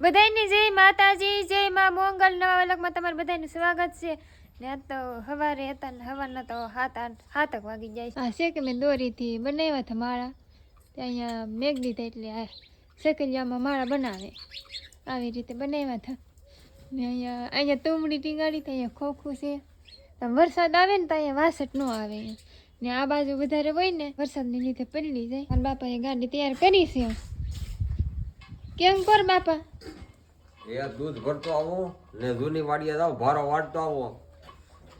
બધાને જય માતાજી, જય માં મોંગલ. નવા વલકમાં તમારું બધાનું સ્વાગત છે. ને આ તો સવારે હતા ને સવારના તો હાથ આઠ હાથક વાગી જાય આ છે કે મેં દોરીથી બનાવ્યા હતા માળા. તે અહીંયા મેઘ દીધા એટલે આ સેકલિયામાં માળા બનાવે. આવી રીતે બનાવ્યા હતા. ને અહીંયા અહીંયા તુમડી ટીંગાડી તો અહીંયા ખોખું છે. વરસાદ આવે ને તો અહીંયા વાસટ ન આવે ને આ બાજુ વધારે હોય ને વરસાદની લીધે પલળી જાય. અને બાપાએ ગાડી તૈયાર કરી છે. કેમ કર બાપા? એ દૂધ ભરતો આવો ને જૂની વાડીએ જાવ ભારો વાટતો આવો.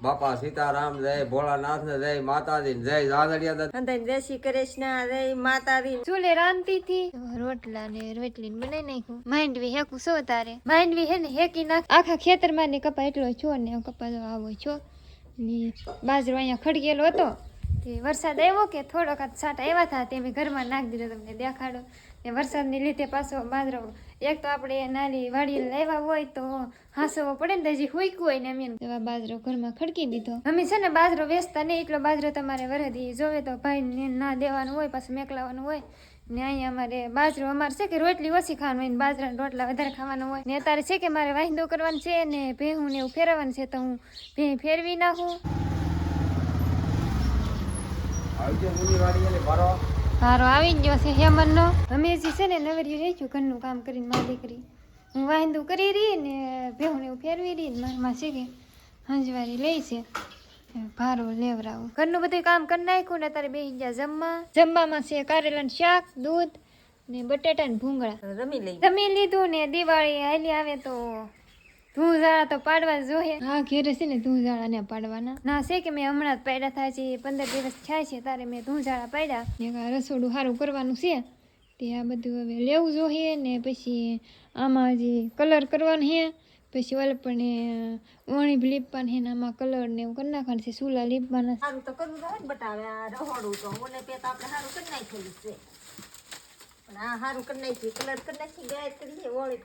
બાપા સીતારામ જય ભોળાનાથ ને જય માતાજી ને જય જાદડિયા અંધાઈ જય શ્રી કૃષ્ણ જય માતાજી. ચૂલે રાંધતી થી રોટલા ને રોટલી બનાવી નાખ્યું. માંડવી હેકું સો તારે? માંડવી હે ને હેકી નાખ. આખા ખેતરમાં ને કપા એટલો છો ને કપા જો આવો છો? ને બાજરો અહીંયા ખડગેલો હતો. તે વરસાદ આવ્યો કે થોડોક છાંટા આવ્યા હતા તે મેં ઘરમાં નાખી દીધો તમને દેખાડો. ને વરસાદને લીધે પાછો બાજરો. એક તો આપણે નાની વાડી લાવ્યા હોય તો હાંસવો પડે ને હજી હુઈકું હોય ને એમ એવા બાજરો ઘરમાં ખડકી દીધો. અમે છે ને બાજરો વેચતા નહીં એટલો બાજરો તમારે વરદી જોવે તો ભાઈને ના દેવાનું હોય પાછું મેકલાવાનું હોય. ને અહીંયા અમારે બાજરો અમારે છે કે રોટલી ઓછી ખાવાનું હોય ને બાજરાના રોટલા વધારે ખાવાનું હોય. ને અત્યારે છે કે મારે વાહિંદો કરવાનું છે ને ભેહું ને એવું ફેરવવાનું છે તો હું ભે ફેરવી નાખું. આવજો જૂની વાડીએ ને ભારો આવી ગયો છે હેમનનો અમે જે છે ને નવરી રહી છું ઘરનું કામ કરીને મારી દીકરી. હું વાંધું કરી રહી ને ભેહું એવું ફેરવી રહી ને મારમાં છે કે હંજવારી લઈ છે. ભારો લેવરાવું. ઘરનું બધું કામ કરી નાખ્યું ને તારે બે ગયા જમવા. જમવામાં છે કારેલાનું શાક દૂધ ને બટેટા ને ભૂંગળા. રમી લઈ. રમી લીધું ને દિવાળી હાલી આવે તો ધૂળઝાડા તો પાડવા જ જોઈએ. હા ઘેરે છે ને ધૂળઝાડા ને પાડવાના. ના છે કે મેં હમણાં જ પાડ્યા થાય છે પંદર દિવસ થાય છે તારે મેં ધૂળઝાડા પાડ્યા. એક આ રસોડું સારું કરવાનું છે તે આ બધું હવે લેવું જોઈએ ને પછી આમાં જે કલર કરવાનો છે પછી ઓલે પણ ઓણી લીપવાનું છે ને આમાં કલર ને એવું કરી નાખવાનું છે સુલા લીપવાના સારું તો કરવું ને આ રહોડું તો ઓને પેતા આપણે સારું કરી નાખેલું છે.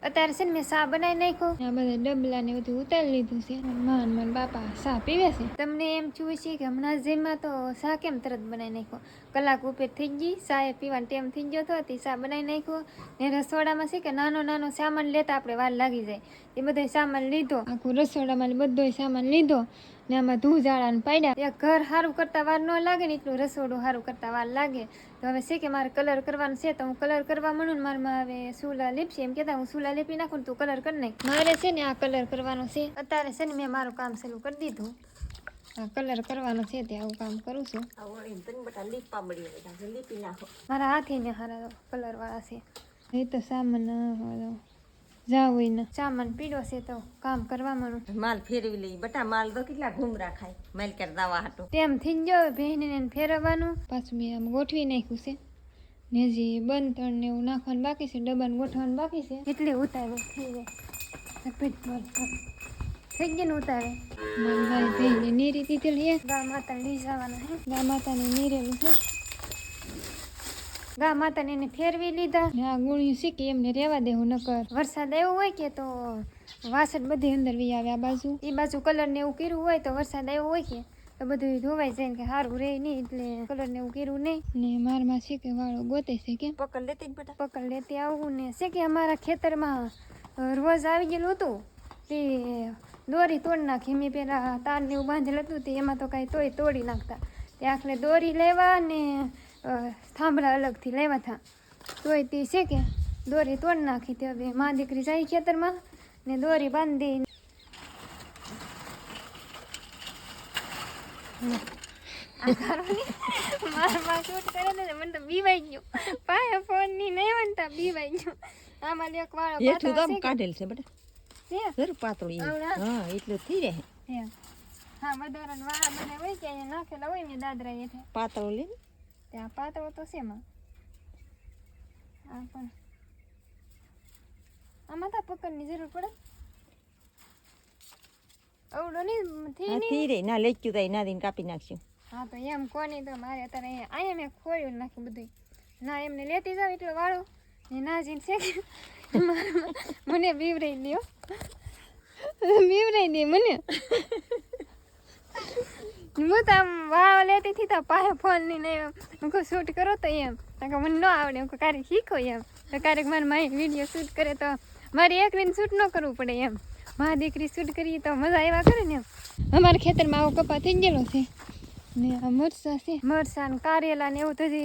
અત્યારે છે ને મેં સા બનાવી નાખ્યો. આ બધા ડબલા ને બધું ઉતારી લીધું છે. માન માન બાપા સા પીવે છે? તમને એમ જોયું છે કે હમણાં જેમાં તો સા કેમ તરત બનાવી નાખ્યો? કલાક ઉપર થઈ ગઈ સા એ પીવાનો ટાઈમ થઈ ગયો હતો તે સા બનાવી નાખ્યો. ને રસોડામાં છે કે નાનો નાનો સામાન લેતા આપણે વાર લાગી જાય. એ બધો સામાન લીધો. આખું રસોડામાં બધો સામાન લીધો. ને આમાં ધૂ જાળાને પાડ્યા. ત્યાં ઘર સારું કરતા વાર ન લાગે ને એટલું રસોડું સારું કરતા વાર લાગે. તો હવે છે કે મારે કલર કરવાનું છે, તો હું કલર કરવા માંડું ને મારામાં હવે સુલા લીપશે. એમ કહેતા હું સુલા લીપી નાખું તું કલર કરી નાખ. મારે છે ને આ કલર કરવાનો છે. અત્યારે છે ને મેં મારું કામ શરૂ કરી દીધું. આ કલર કરવાનો છે તે આવું કામ કરું છું. મારા હાથે ને હારા કલર વાળા છે. એ તો સામાન જાવ ને ચા મન પીડો છે તો કામ કરવા માંડું માલ ફેરવી લઈ. બટા માલ તો કેટલા ઘૂમરા ખાય. માલ કર દાવા હાટો. તેમ થઈ ગયો બહેને ફેરવવાનું. પાછું મેં આમ ગોઠવી નાખ્યું છે. ને હજી બંધ તણ ને એવું નાખવાનું બાકી છે ડબ્બાને ગોઠવાનું બાકી છે. એટલે ઉતારો થઈ જાય. થઈ ગયું ને ઉતારે મારી ભાઈ ભાઈને નીરી દીધેલી હે. ગા માતા લઈ જવાના હે. ગા માતાને નીરેલું છે ગા માતાને એને ફેરવી લીધા. ને આ ગુણ્યું શીખી એમને રહેવા દેવું નકર. વરસાદ આવ્યો હોય કે તો વાસણ બધી અંદર વી આવે આ બાજુ. એ બાજુ કલર ને એવું કર્યું હોય તો વરસાદ આવ્યો હોય કે તો બધું ધોવાઈ જાય ને કે સારું રહે નહીં એટલે કલર ને એવું કર્યું નહીં. ને મારમાં શીખે કે વાળો ગોતે છે કે પકડ લેતી જ પકડ લેતી આવું ને છે કે અમારા ખેતરમાં રોજ આવી ગયેલું હતું. તે દોરી તોડી નાખી. મેં પેલા તાર ને એવું બાંધેલું હતું તે એમાં તો કાંઈ તોય તોડી નાખતા. તે આખરે દોરી લેવા ને થાંભલા અલગથી લેવા હતા. તોય તે છે કે દોરી તોડ નાખી તે હવે મા દીકરી જાય ખેતરમાં ને દોરી બાંધી મારમાં શૂટ કરે ને મને તો બીવાઈ ગયું. પાયા ફોનની નહીં બીવાઈ ગયું. આમાં એક વાળો એટલું પાતળો તો છે કે? કાઢેલ છે બટા. જરૂર પાતળી હા એટલું થઈ રહે. હા. વધારાના વાળા બધા હોય કે નાખેલા હોય ને દાદરા હેઠે પાતળું લે ત્યાં પાતળો તો એમાં આ પણ આમાં તો પકડની જરૂર પડે અવડો નહીં થી નહીં રહી ના લેચ્યું તો ના દઈને કાપી નાખશું હા તો એમ કોની તો મારે અત્યારે અહીંયા મેં ખોલ્યું નાખ્યું બધું ના એમને લેતી જાવ એટલો વાળો ને ના જઈને છે કે મારા- મને બીવરાઈ લ્યો બીવરાઈ દે મને હું તો આમ વાવ લેતી હતી તો પાસે ફોનની નહીં હું કહું શૂટ કરો તો એમ. કે મને ન આવડે. હું ક્યારેક શીખો એમ. તો ક્યારેક મારે મારી વીડિયો શૂટ કરે તો મારી એકરીને શૂટ ન કરવું પડે એમ. મારી દીકરી શૂટ કરીએ તો મજા આવ્યા કરે ને એમ. અમારા ખેતરમાં આવો કપા થઈ ગયેલો છે. ને આ મરસા છે. મરસા ને કારેલા ને એવું તો જે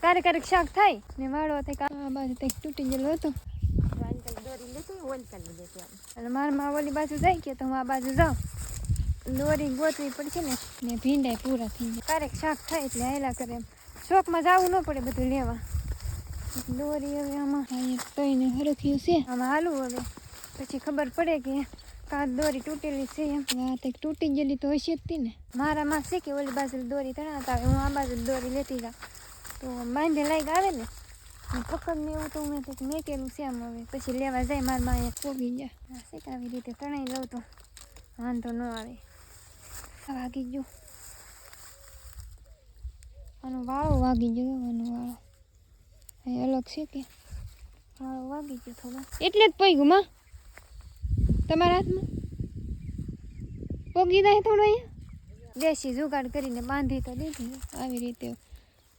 ક્યારેક ક્યારેક શાક થાય ને વાળો થાય આ બાજુ કંઈક તૂટી ગયેલો હતો. એટલે મારા માં ઓલી બાજુ જાય કે તો હું આ બાજુ જાઉં. દોરી ગોતવી પડશે ને ને ભીંડા પૂરા થઈ જાય. ક્યારેક શાક થાય એટલે હાયલા કરે એમ. શોખમાં જવું ન પડે બધું લેવા. દોરી હવે આમાં તઈને હરખ્યું છે. આમાં હાલું હવે. પછી ખબર પડે કે કાં દોરી તૂટેલી છે એમ. આ તો તૂટી ગયેલી તો હશે જ ને. મારામાં છે કે ઓલી બાજુ દોરી તણાવતા આવે હું આ બાજુ દોરી લેતી જાઉં. તો બાંધે લાઈક આવે ને પકડને એવું તો મેં કંઈક મેકેલું છે આમ હવે. પછી લેવા જાય મારા માં પોગી ગયા. છે કે આવી રીતે તણાઈ લઉં તો વાંધો ન આવે. વાગી ગયું. આનો વાળો વાગી ગયો આનો વાળો. અહીં અલગ છે કે? વાળો વાગી ગયો થોડો. એટલે જ પૈગું માં? તમારા હાથમાં? પોગી દે થોડો અહીંયા? દેશી જુગાડ કરીને બાંધી તો દીધી. આવી રીતે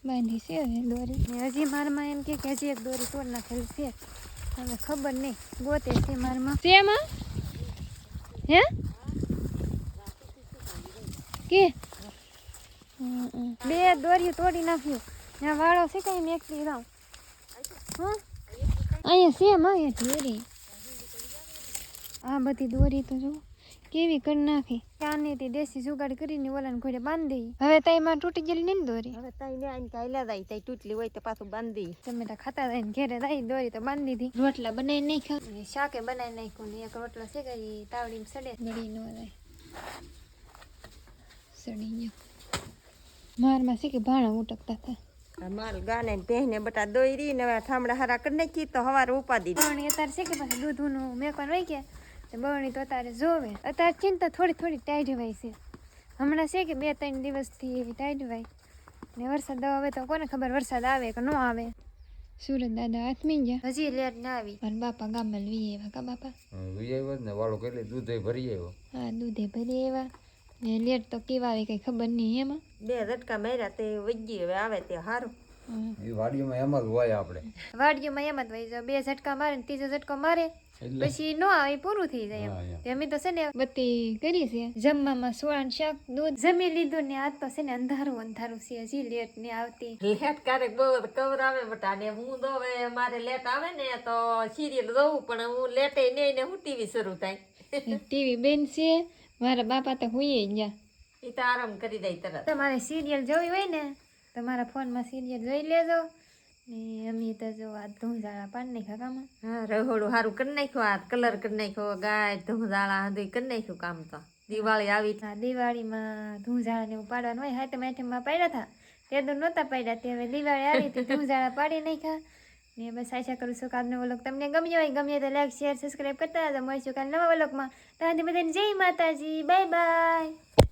બાંધી છે હવે. દોરી. હજી મારમાં એમ કે હજી એક દોરી તોડ નાખેલી છે. હવે ખબર નહીં ગોતે છે મારમાં. શેમાં? હે? કે? હમ, હમ. બે દોરીઓ તોડી નાખ્યું. ત્યાં વાળો છે કઈ મેં એકલી રાવ. હા? અહીંયા સેમ અહીંયા દોરી આ બધી દોરી તો જો કેવી કરી નાખી. કાનેથી દેશી જુગાડ કરીને ઓલાને ઘોડે બાંધી હવે તાઈમાં તૂટી ગયેલી નહીં ને દોરી? હવે તઈ ને આઈને કાયલા જાય તઈ તૂટલી હોય તો પાછું બાંધી તમે તો ખાતા જાય ને ઘેરે જાય દોરી તો બાંધી દીધી રોટલા બનાવી નાખ્યા? શાકે બનાવી નાખ્યું ને એક રોટલો છે કે ઈ સડે. નડી ન જાય સડી ગયો મારમાં છે કે ભાણા ઉટકતા હતા. આ માલ ગાને ને પહેને બટા દોરી ને હવે ઠામડા હારા કરી નાખી તો હવારે ઉપાદી બવણી અત્યારે છે કે પાછું દૂધનું મેકવાનું હોય કે તો બવણી તો અત્યારે જોવે. અત્યારે ચિંતા થોડી થોડી ટાઈટ હોય છે. હમણાં છે કે બે ત્રણ દિવસથી એવી ટાઈટ હોય. ને વરસાદ હવે તો કોને ખબર વરસાદ આવે કે ન આવે. સુરત દાદા આથમી ગયા હજી લેટ ના આવી. અને બાપા ગામમાં લઈ આવ્યા કા બાપા? લઈ આવ્યા ને વાળો કેટલી દૂધ ભરી આવ્યો. હા દૂધે ભરી આવ્યા. લેટ તો કેવા આવે કઈ ખબર નહીં એમાં. બે ઝટકા માર્યા તે વજી હવે આવે તે સારું એ વાડીઓમાં એમ જ હોય આપણે. વાડીઓમાં એમ જ હોય જો બે ઝટકા મારે ને ત્રીજો ઝટકો મારે પછી નો આવે પૂરું થઈ જાય અમે તો છે ને બત્તી કરી છે. જમવામાં સોળાન શાક દૂધ જમી લીધું ને આજ તો છે ને અંધારું અંધારું છે હજી લેટ ને આવતી. લેટ ક્યારેક બહુ કવર આવે બટા ને હું તો હવે મારે લેટ આવે ને તો સિરિયલ જોઉં પણ હું લેટે નહીં ને હું ટીવી શરૂ થાય. ટીવી બેન છે. મારા બાપા તો હુઈ ગયા એ તો આરામ કરી દે તરત. તમારે સિરિયલ જોવી હોય ને તમારા ફોનમાં સિરિયલ જોઈ લેજો. ને અમે તો જો આ ધૂંઝાળા પાડ નાખ્યા કામાં હા રહોડું સારું કરી નાખ્યું આ કલર કરી નાખ્યો ગાય ધૂંઝાળા બધું કરી નાખ્યું કામ તો. દિવાળી આવી. હા દિવાળીમાં ધૂંઝાળા ને એવું પાડવાનું હોય હાથે માઠેમાં પાડ્યા હતા. તે તો નહોતા પાડ્યા તે હવે દિવાળી આવી હતી ધૂંઝાળા પાડી નાખ્યા. ને બસ આશા કરું છું કે આજનો વ્લોગ તમને ગમ્યો હોય ગમે તો લાઈક શેર સબસ્ક્રાઈબ કરતા હતા મળીશું કાલે નવા વલોકમાં ત્યાંથી બધાને જય માતાજી. Bye bye